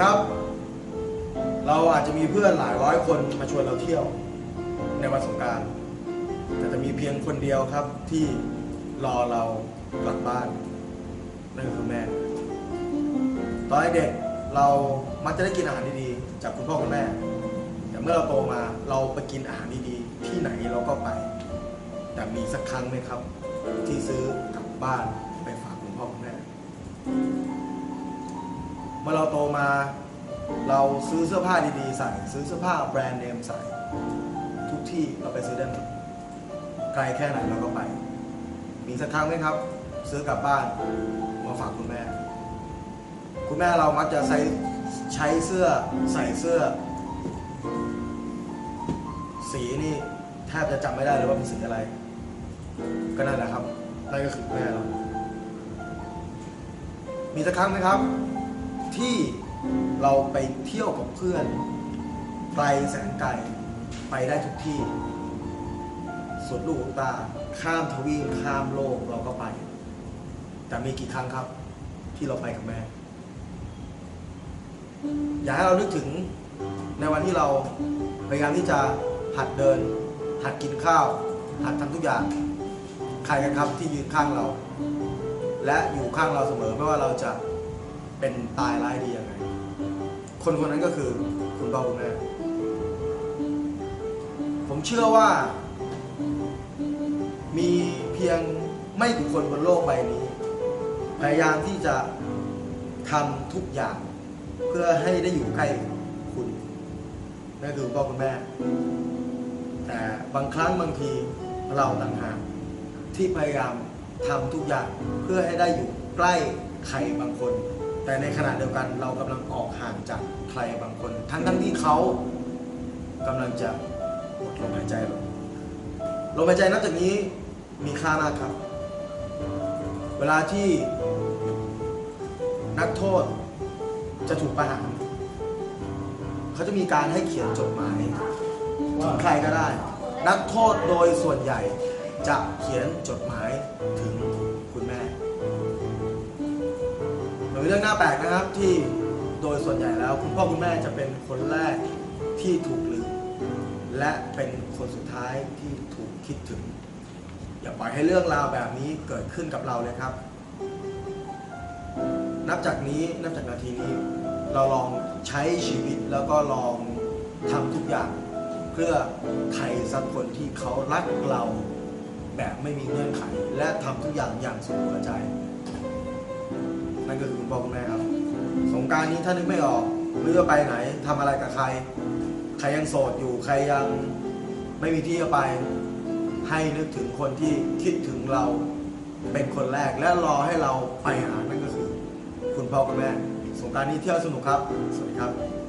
ครับ เราอาจจะมีเพื่อนหลายร้อยคนมาชวนเราเที่ยวในวันสงการแต่จะมีเพียงคนเดียวครับที่รอเรากลับบ้านนั่นก็คือแม่ ตอนเด็กเรามักจะได้กินอาหารดีๆ จากคุณพ่อคุณแม่ แต่เมื่อเราโตมาเราไปกินอาหารดีๆ ที่ไหนเราก็ไป แต่มีสักครั้งไหมครับ ที่ซื้อกลับบ้านไปฝากคุณพ่อคุณแม่ มื่อเราโตมา เราซื้อเสื้อผ้าดีๆใส่ ซื้อเสื้อผ้าแบรนด์เนมใส่ ทุกที่เราไปซื้อได้หมดไกลแค่ไหนเราก็ไป มีสักครั้งไหมครับ ซื้อกลับบ้านมาฝากคุณแม่ คุณแม่เรามักจะใช้ใช้เสื้อใส่เสื้อ สีนี่แทบจะจำไม่ได้เลยว่าเป็นสีอะไร ก็นั่นแหละครับนั่นก็คือแม่เรา มีสักครั้งไหมครับ ที่เราไปเที่ยวกับเพื่อนไกลแสนไกลไปได้ทุกที่สุดลูกตา ข้ามทวีปข้ามโลกเราก็ไป แต่มีกี่ครั้งครับ ที่เราไปกับแม่ อยากให้เรานึกถึงในวันที่เราพยายามที่จะหัดเดิน หัดกินข้าว หัดทำทุกอย่าง ใครกันครับที่ยืนข้างเรา และอยู่ข้างเราเสมอไม่ว่าเราจะ เป็นตายร้ายดียังไง คนคนนั้นก็คือคุณพ่อคุณแม่ ผมเชื่อว่า มีเพียงไม่กี่คนบนโลกใบนี้ พยายามที่จะทำทุกอย่าง เพื่อให้ได้อยู่ใกล้คุณนั่นคือคุณพ่อคุณแม่ แต่บางครั้งบางทีเราต่างหากที่พยายามทำทุกอย่างเพื่อให้ได้อยู่ใกล้ใครบางคน แต่ในขณะเดียวกันเรากำลังออกห่างจากใครบางคน ทั้งทั้งที่เขากำลังจะหมดลมหายใจลงลมหายใจนับจากนี้มีค่ามากครับ เวลาที่นักโทษจะถูกประหารเขาจะมีการให้เขียนจดหมายถึงใครก็ได้ นักโทษโดยส่วนใหญ่จะเขียนจดหมายถึงคุณแม่ มันเป็นเรื่องน่าแปลกนะครับที่โดยส่วนใหญ่แล้ว คุณพ่อคุณแม่จะเป็นคนแรกที่ถูกลืม และเป็นคนสุดท้ายที่ถูกคิดถึง อย่าปล่อยให้เรื่องราวแบบนี้เกิดขึ้นกับเราเลยครับ นับจากนี้นับจากนาทีนี้ เราลองใช้ชีวิตแล้วก็ลองทำทุกอย่าง เพื่อใครสักคนที่เขารักเราแบบไม่มีเงื่อนไข และทำทุกอย่างอย่างสุดหัวใจ นก็คือคุณพ่อคุณแม่ครับ สงการนี้ถ้านึกไม่ออกไม่รู้จะไปไหนทำอะไรกับใคร ใครยังโสดอยู่ ใครยังไม่มีที่จะไป ให้นึกถึงคนที่คิดถึงเราเป็นคนแรกและรอให้เราไปหานั่นก็คือ คุณพ่อคุณแม่สงการนี้เที่ยวสนุกครับ สวัสดีครับ